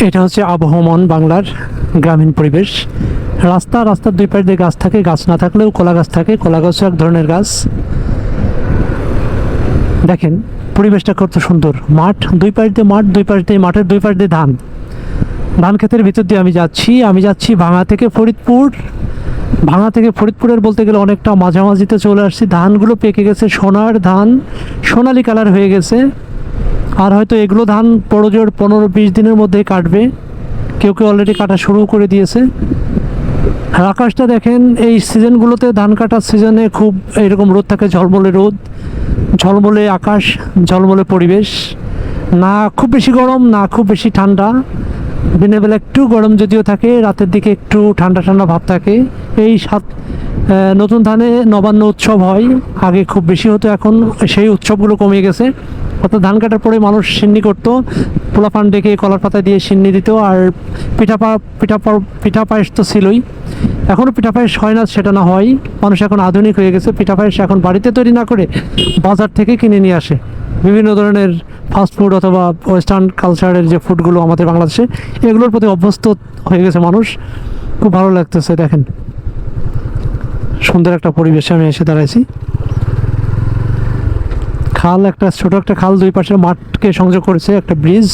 এটা হচ্ছে আবহমান বাংলার গ্রামীণ পরিবেশ। রাস্তা, রাস্তার দুই পাশ দিয়ে গাছ থাকে, গাছ না থাকলেও কলা গাছ থাকে, কলা গাছও এক ধরনের গাছ। দেখেন, পরিবেশটা কত সুন্দর। মাঠ, দুই পাশ দিয়ে মাঠ, দুই পাশ দিয়ে মাঠের দুই পাশ দিয়ে ধান। ধান ক্ষেতের ভিতর দিয়ে আমি যাচ্ছি। আমি যাচ্ছি ভাঙা থেকে ফরিদপুর। ভাঙা থেকে ফরিদপুরের বলতে গেলে অনেকটা মাঝামাঝিতে চলে আসছি। ধানগুলো পেকে গেছে, সোনার ধান, সোনালি কালার হয়ে গেছে। আর হয়তো এগুলো ধান বড় জোর পনেরো বিশ দিনের মধ্যেই কাটবে। কেউ কেউ অলরেডি কাটা শুরু করে দিয়েছে। আর আকাশটা দেখেন, এই সিজনগুলোতে ধান কাটার সিজনে খুব এরকম রোদ থাকে, ঝলমলে রোদ, ঝলমলে আকাশ, ঝলমলে পরিবেশ। না খুব বেশি গরম, না খুব বেশি ঠান্ডা। দিনের বেলা একটু গরম যদিও থাকে, রাতের দিকে একটু ঠান্ডা ঠান্ডা ভাব থাকে। এই সাত নতুন ধানে নবান্ন উৎসব হয়। আগে খুব বেশি হতো, এখন সেই উৎসবগুলো কমে গেছে। অর্থাৎ ধান কাটার পরে মানুষ সিন্নি করতো পোলাপান ডেকে কলার পাতা দিয়ে সিন্নি দিত, আর পিঠা পা, পিঠা পিঠা পায়েস তো ছিলই। এখনও পিঠা পায়েস হয় না, সেটা না হয়। মানুষ এখন আধুনিক হয়ে গেছে, পিঠা পায়েস এখন বাড়িতে তৈরি না করে বাজার থেকে কিনে নিয়ে আসে। বিভিন্ন ধরনের ফাস্ট ফুড অথবা ওয়েস্টার্ন কালচারের যে ফুডগুলো আমাদের বাংলাদেশে, এগুলোর প্রতি অভ্যস্ত হয়ে গেছে মানুষ। খুব ভালো লাগতেছে, দেখেন। সুন্দর একটা পরিবেশে আমি এসে দাঁড়াইছি। খাল একটা, ছোট একটা খাল দুই পাশে মাঠকে সংযোগ করেছে একটা ব্রিজ।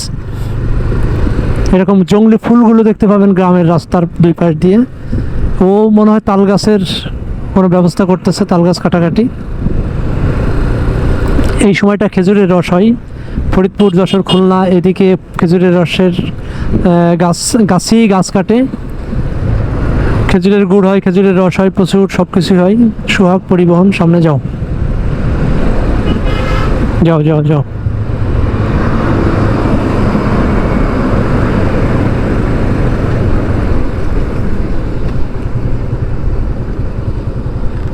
এরকম জঙ্গলি ফুলগুলো দেখতে পাবেন গ্রামের রাস্তার দুই পাশ দিয়ে। ও মনে হয় তাল গাছের কোনো ব্যবস্থা করতেছে, তাল গাছ কাটাকাটি। এই সময়টা খেজুরের রস হয়। ফরিদপুর যশোর খুলনা, এদিকে খেজুরের রসের গাছ, গাছেই গাছ কাটে। খেজুরের গুড় হয়, খেজুরের রস হয়, প্রচুর সব কিছুই হয়। সোহাগ, পরিবহন, সামনে যাও। যাও যাও যাও।